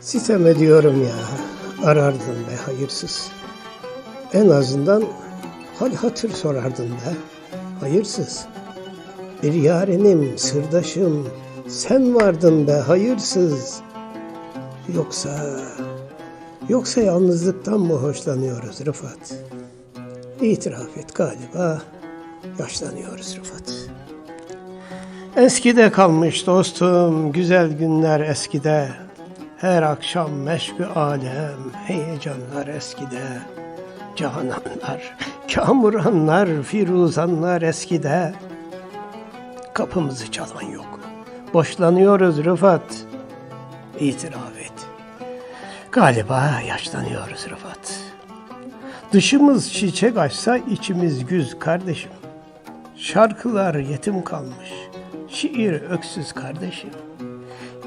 Sitem ediyorum ya. Arardın be hayırsız. En azından hal hatır sorardın be. Hayırsız. Bir yarenim, sırdaşım, sen vardın be hayırsız. Yoksa, yoksa yalnızlıktan mı hoşlanıyoruz Rıfat? İtiraf et galiba yaşlanıyoruz Rıfat. Eskide kalmış dostum, güzel günler eskide. Her akşam meşgü alem, heyecanlar eskide. Cananlar, kamuranlar, firuzanlar eskide. Kapımızı çalan yok. Boşlanıyoruz Rıfat. İtiraf et. Galiba yaşlanıyoruz Rıfat. Dışımız çiçek açsa içimiz güz kardeşim. Şarkılar yetim kalmış. Şiir öksüz kardeşim.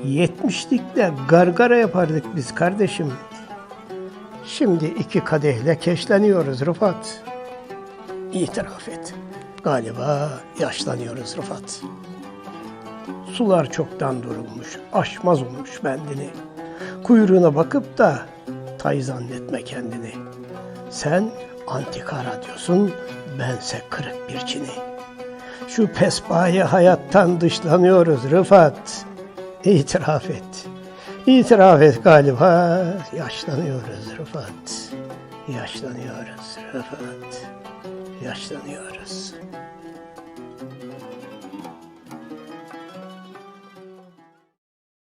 Yetmişlikte gargara yapardık biz kardeşim. Şimdi iki kadehle keşleniyoruz Rıfat. İtiraf et. Galiba yaşlanıyoruz Rıfat. Sular çoktan durulmuş, aşmaz olmuş bendini. Kuyruğuna bakıp da tay zannetme kendini. Sen antika radyosun, bense kırık bir çini. Şu pespaye hayattan dışlanıyoruz Rıfat. İtiraf et. İtiraf et galiba yaşlanıyoruz Rıfat. Yaşlanıyoruz Rıfat. Yaşlanıyoruz.